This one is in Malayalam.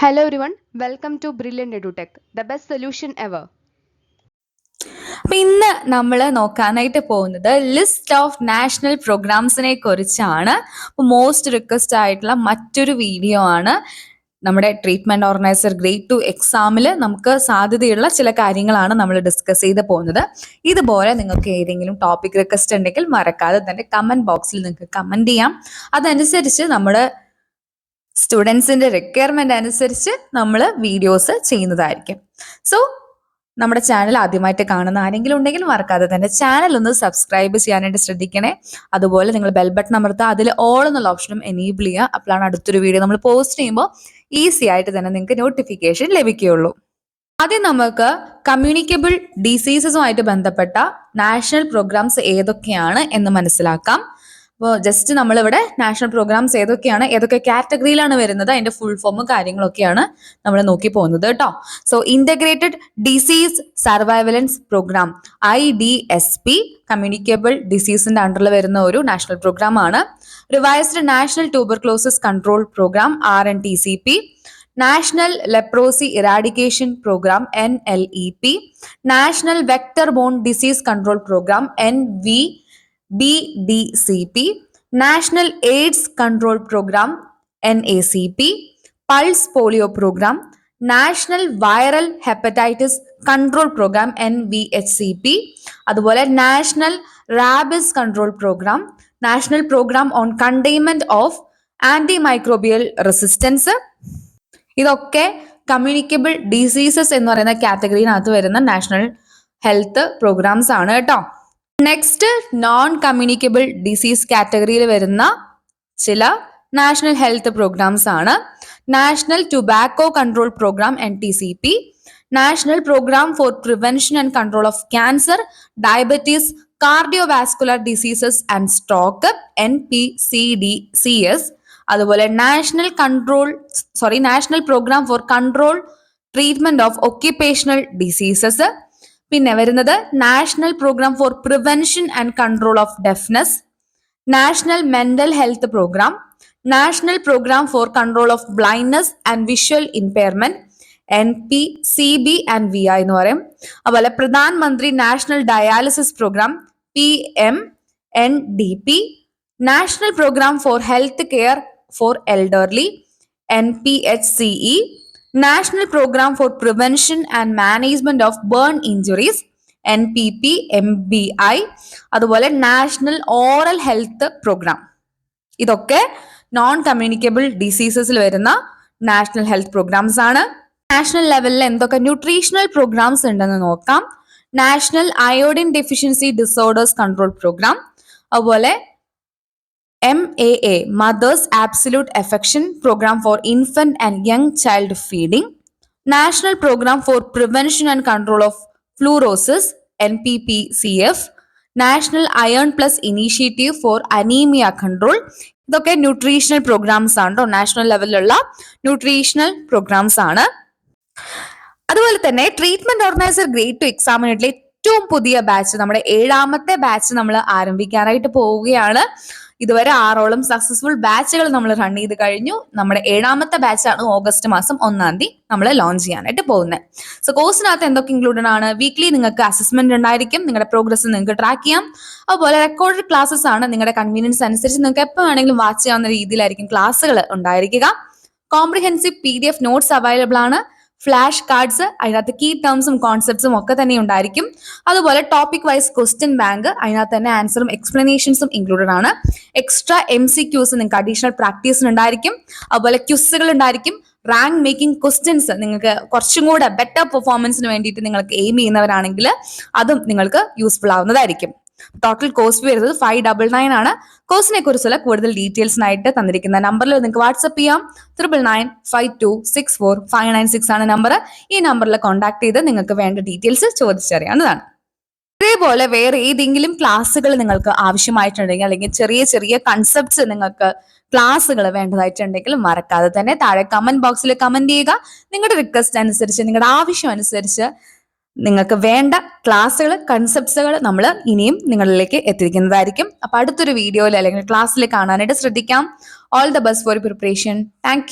Hello everyone welcome to Brilliant EduTech, the best solution ever. അപ്പൊ ഇന്ന് നമ്മൾ നോക്കാനായിട്ട് പോകുന്നത് ലിസ്റ്റ് ഓഫ് നാഷണൽ പ്രോഗ്രാംസിനെ കുറിച്ചാണ്. മോസ്റ്റ് റിക്വസ്റ്റ് ആയിട്ടുള്ള മറ്റൊരു വീഡിയോ ആണ്. നമ്മുടെ ട്രീറ്റ്മെന്റ് ഓർഗനൈസർ ഗ്രേഡ് ടു എക്സാമിൽ നമുക്ക് സാധ്യതയുള്ള ചില കാര്യങ്ങളാണ് നമ്മൾ ഡിസ്കസ് ചെയ്ത് പോകുന്നത്. ഇതുപോലെ നിങ്ങൾക്ക് ഏതെങ്കിലും ടോപ്പിക് റിക്വസ്റ്റ് ഉണ്ടെങ്കിൽ മറക്കാതെ തന്നെ കമന്റ് ബോക്സിൽ നിങ്ങൾക്ക് കമന്റ് ചെയ്യാം. അതനുസരിച്ച് നമ്മുടെ സ്റ്റുഡൻസിന്റെ റിക്വയർമെന്റ് അനുസരിച്ച് നമ്മൾ വീഡിയോസ് ചെയ്യുന്നതായിരിക്കും. സോ നമ്മുടെ ചാനൽ ആദ്യമായിട്ട് കാണുന്ന ആരെങ്കിലും ഉണ്ടെങ്കിൽ മറക്കാതെ തന്നെ ചാനൽ ഒന്ന് സബ്സ്ക്രൈബ് ചെയ്യാനായിട്ട് ശ്രദ്ധിക്കണേ. അതുപോലെ നിങ്ങൾ ബെൽ ബട്ടൺ അമർത്തുക അതിൽ ഓൾ എന്നുള്ള ഓപ്ഷനും എനേബിൾ ചെയ്യുക. അപ്പോഴാണ് അടുത്തൊരു വീഡിയോ നമ്മൾ പോസ്റ്റ് ചെയ്യുമ്പോൾ ഈസി ആയിട്ട് തന്നെ നിങ്ങൾക്ക് നോട്ടിഫിക്കേഷൻ ലഭിക്കുകയുള്ളൂ. ആദ്യം നമുക്ക് കമ്മ്യൂണിക്കബിൾ ഡിസീസസുമായിട്ട് ബന്ധപ്പെട്ട നാഷണൽ പ്രോഗ്രാംസ് ഏതൊക്കെയാണ് എന്ന് മനസ്സിലാക്കാം. അപ്പോൾ ജസ്റ്റ് നമ്മളിവിടെ നാഷണൽ പ്രോഗ്രാംസ് ഏതൊക്കെയാണ് ഏതൊക്കെ കാറ്റഗറിയിലാണ് വരുന്നത് അതിന്റെ ഫുൾ ഫോമും കാര്യങ്ങളൊക്കെയാണ് നമ്മൾ നോക്കി പോകുന്നത് കേട്ടോ so integrated disease surveillance programme I D S P communicable ഡിസീസിന്റെ അണ്ടറിൽ വരുന്ന ഒരു നാഷണൽ പ്രോഗ്രാം ആണ്. Revised national tuberculosis control programme R N T C P national leprosy eradication programme N L E P national vector borne disease control programme N V B D C P national AIDS control programme N A C P pulse polio programme national viral hepatitis control programme N V H C P അതുപോലെ national rabies control programme national programme on containment of anti microbial resistance ഇതൊക്കെ കമ്മ്യൂണിക്കബിൾ ഡിസീസസ് എന്ന് പറയുന്ന കാറ്റഗറിനകത്ത് വരുന്ന നാഷണൽ ഹെൽത്ത് പ്രോഗ്രാംസ് ആണ് കേട്ടോ. നെക്സ്റ്റ് നോൺ കമ്മ്യൂണിക്കബിൾ ഡിസീസ് കാറ്റഗറിയിൽ വരുന്ന ചില നാഷണൽ ഹെൽത്ത് പ്രോഗ്രാംസ് ആണ്. National tobacco control programme N T C P national programme for prevention and control of cancer diabetes cardiovascular diseases and stroke N P C D C S അതുപോലെ national control sorry national programme for control treatment of occupational diseases പിന്നെ വരുന്നത് national programme for prevention and control of deafness national mental health programme national programme for control of blindness and visual impairment N P C B and V I എന്ന് പറയും. അതുപോലെ Pradhan Mantri national dialysis programme P M N D P national programme for health care for elderly N P H C E national programme for prevention and management of burn injuries N P P M B I അതുപോലെ നാഷണൽ ഓറൽ ഹെൽത്ത് പ്രോഗ്രാം ഇതൊക്കെ നോൺ കമ്മ്യൂണിക്കബിൾ ഡിസീസസിൽ വരുന്ന നാഷണൽ ഹെൽത്ത് പ്രോഗ്രാംസ് ആണ്. നാഷണൽ ലെവലിൽ എന്തൊക്കെ ന്യൂട്രീഷണൽ പ്രോഗ്രാംസ് ഉണ്ടെന്ന് നോക്കാം. National iodine deficiency disorders control programme അതുപോലെ M A A mothers' absolute affection programme for infant and young child feeding national programme for prevention and control of fluorosis N P P C F national iron plus initiative for anaemia control ഇതൊക്കെ ന്യൂട്രീഷണൽ പ്രോഗ്രാംസ് ആണ്? കേട്ടോ നാഷണൽ ലെവലിലുള്ള ന്യൂട്രീഷണൽ പ്രോഗ്രാംസ് ആണ്. അതുപോലെ തന്നെ ട്രീറ്റ്മെന്റ് ഓർഗനൈസർ ഗ്രേഡ് ടു എക്സാമിനേറ്റിലെ ഏറ്റവും പുതിയ ബാച്ച് നമ്മുടെ ഏഴാമത്തെ ബാച്ച് നമ്മൾ ആരംഭിക്കാനായിട്ട് പോവുകയാണ്. ഇതുവരെ ആറോളം സക്സസ്ഫുൾ ബാച്ചുകൾ നമ്മൾ റൺ ചെയ്ത് കഴിഞ്ഞു. നമ്മുടെ ഏഴാമത്തെ ബാച്ചാണ് ഓഗസ്റ്റ് മാസം ഒന്നാം തീയതി നമ്മൾ ലോഞ്ച് ചെയ്യാനായിട്ട് പോകുന്നത്. സോ കോഴ്സിനകത്ത് എന്തൊക്കെ ഇൻക്ലൂഡഡ് ആണ്? വീക്ക്ലി നിങ്ങൾക്ക് അസസ്മെന്റ് ഉണ്ടായിരിക്കും. നിങ്ങളുടെ പ്രോഗ്രസ് നിങ്ങൾക്ക് ട്രാക്ക് ചെയ്യാം. അതുപോലെ റെക്കോർഡ് ക്ലാസ്സസ് ആണ്. നിങ്ങളുടെ കൺവീനിയൻസ് അനുസരിച്ച് നിങ്ങൾക്ക് എപ്പോൾ വേണമെങ്കിലും വാച്ച് ചെയ്യാവുന്ന രീതിയിലായിരിക്കും ക്ലാസ്സുകൾ ഉണ്ടായിരിക്കുക. Comprehensive P D F notes available ആണ്. ഫ്ലാഷ് കാർഡ്സ് അതിനകത്ത് കീ ടേംസും കോൺസെപ്റ്റ്സും ഒക്കെ തന്നെ ഉണ്ടായിരിക്കും. അതുപോലെ ടോപ്പിക് വൈസ് ക്വസ്റ്റ്യൻ ബാങ്ക് അതിനകത്ത് തന്നെ ആൻസറും എക്സ്പ്ലനേഷൻസും ഇൻക്ലൂഡഡ് ആണ്. എക്സ്ട്രാ എം സി ക്യൂസ് നിങ്ങൾക്ക് അഡീഷണൽ പ്രാക്ടീസിന് ഉണ്ടായിരിക്കും. അതുപോലെ ക്യുസുകൾ ഉണ്ടായിരിക്കും. റാങ്ക് മേക്കിംഗ് ക്വസ്റ്റ്യൻസ് നിങ്ങൾക്ക് കുറച്ചും കൂടെ ബെറ്റർ പെർഫോമൻസിന് വേണ്ടിയിട്ട് നിങ്ങൾക്ക് എയിം ചെയ്യുന്നവരാണെങ്കിൽ അതും നിങ്ങൾക്ക് യൂസ്ഫുൾ ആവുന്നതായിരിക്കും. ടോട്ടൽ കോസ്റ്റ് വരുന്നത് ഫൈവ് ഡബിൾ നയൻ ആണ്. കോഴ്സിനെ കുറിച്ചുള്ള കൂടുതൽ ഡീറ്റെയിൽസിനായിട്ട് തന്നിരിക്കുന്ന നമ്പറിൽ നിങ്ങൾക്ക് വാട്സപ്പ് ചെയ്യാം. Triple nine five two six four five nine six ആണ് നമ്പർ ഈ നമ്പറിൽ കോൺടാക്ട് ചെയ്ത് നിങ്ങൾക്ക് വേണ്ട ഡീറ്റെയിൽസ് ചോദിച്ചറിയാവുന്നതാണ്. ഇതേപോലെ വേറെ ഏതെങ്കിലും ക്ലാസ്സുകൾ നിങ്ങൾക്ക് ആവശ്യമായിട്ടുണ്ടെങ്കിൽ അല്ലെങ്കിൽ ചെറിയ ചെറിയ കൺസെപ്റ്റ്സ് നിങ്ങൾക്ക് ക്ലാസ്സുകൾ വേണ്ടതായിട്ടുണ്ടെങ്കിൽ മറക്കാതെ തന്നെ താഴെ കമന്റ് ബോക്സിൽ കമന്റ് ചെയ്യുക. നിങ്ങളുടെ റിക്വസ്റ്റ് അനുസരിച്ച് നിങ്ങളുടെ ആവശ്യം അനുസരിച്ച് നിങ്ങൾക്ക് വേണ്ട ക്ലാസ്സുകൾ കൺസെപ്റ്റ്സുകൾ നമ്മൾ ഇനിയും നിങ്ങളിലേക്ക് എത്തിക്കുന്നതായിരിക്കും. അപ്പൊ അടുത്തൊരു വീഡിയോയിൽ അല്ലെങ്കിൽ ക്ലാസ്സിൽ കാണാനായിട്ട് ശ്രദ്ധിക്കാം. All the best for preparation thank